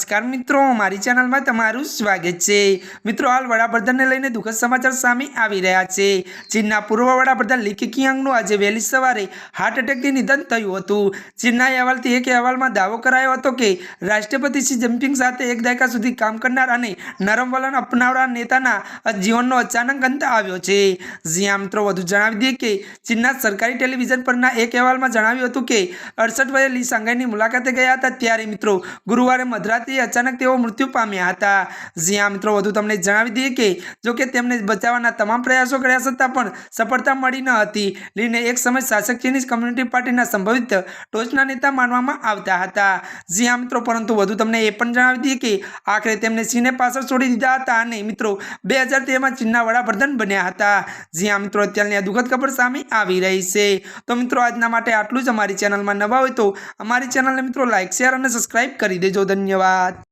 નમસ્કાર મિત્રો, મારી ચેનલમાં તમારું સ્વાગત છે. મિત્રો, હાલ વડાપ્રધાનને લઈને દુઃખદ સમાચાર સામે આવી રહ્યા છે. ચીનના પૂર્વ વડાપ્રધાન લી કિયાંગનું આજે વહેલી સવારે હાર્ટ એટેકથી નિધન થયું હતું. ચીનના અહેવાલથી એક અહેવાલમાં દાવો કરાયો હતો કે, રાષ્ટ્રપતિ શી જિનપિંગ સાથે એક દાયકા સુધી કામ કરનાર અને નરમ વલણ અપનાવનાર નેતાના જીવનનો અચાનક અંત આવ્યો છે. જ્યાં મિત્રો, વધુ જણાવી દઈએ કે, ચીનના સરકારી ટેલિવિઝન પરના એક અહેવાલમાં જણાવ્યું હતું કે, અડસઠ વયે લી શાંઘાઈની મુલાકાતે ગયા હતા. ત્યારે, મિત્રો, ગુરુવારે મધરાત્રિએ અચાનક તેઓ મૃત્યુ પામ્યા હતા. જ્યાં મિત્રો, વધુ તમને જણાવી દઈએ કે, જો કે તેમને બચાવવાના તમામ પ્રયાસો કર્યા છતાં પણ સફળતા મળી ન હતી. લીને એક સમય શાસક ચીનીઝ કમ્યુનિટી પાર્ટીના સંભવિત ટોચના નેતા માનવામાં આવતા હતા. જ્યાં મિત્રો, પરંતુ વધુ તમને એ પણ જણાવી દઈએ કે, આખરે તેમને ચીને પાછળ છોડી દીધા હતા અને મિત્રો, બે હજાર તેરમાં ચીનના વડાપ્રધાન બન્યા હતા. જ્યાં મિત્રો, અત્યારની આ દુઃખદ ખબર સામે આવી રહી છે. તો મિત્રો, આજના માટે આટલું જ અમારી ચેનલમાં નવા હોય તો અમારી ચેનલને મિત્રો લાઇક શેર અને સબસ્ક્રાઇબ કરી દેજો. ધન્યવાદ. धन्यवाद